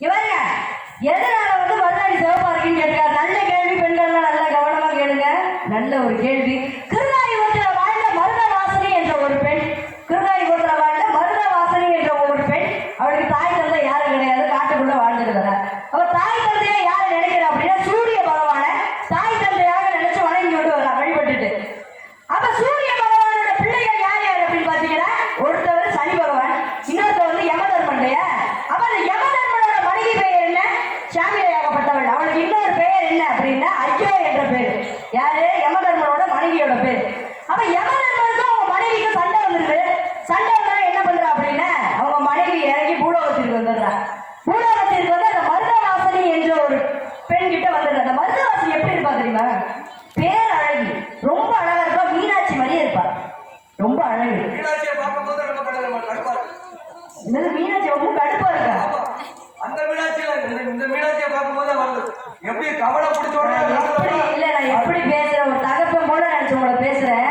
இவருங்க எதனால வந்து மருதாணி சிவப்பா இருக்குன்னு கேட்கிறார் நல்ல கேள்வி பெண்கள்லாம் நல்ல கவனமா கேளுங்க. நல்ல ஒரு கேள்வி. சாமியாகப்பட்டவள் அவளுக்கு இன்னொரு பெயர் என்ன அப்படின்னா ஐயோ என்ற பேர். யாரு? யமதர்மனோட மனைவியோட பேர். அப்ப யமதர்மனுக்கும் அவங்க மனைவிக்கும் சண்டை வந்துருது. சண்டை வந்தா என்ன பண்றா அப்படின்னா அவங்க மனைவி இறங்கி பூலோகத்திற்கு வந்துடுறா. பூலோகத்திற்கு வந்து அந்த மருதவாசனி என்ற ஒரு பெண் கிட்ட வந்துடுறா. அந்த மருதவாசனி எப்படி இருப்பா தெரியுமா? பேர் அழகி. ரொம்ப அழகா இருப்பா. மீனாட்சி மாதிரியே இருப்பா. ரொம்ப அழகு. மீனாட்சி ரொம்ப கடுப்பா இருக்கா? கவலைப்படுத்த எப்படி இல்ல நான் எப்படி பேசுறேன் ஒரு தகப்பன் போல நினைச்சு உங்களை பேசுறேன்.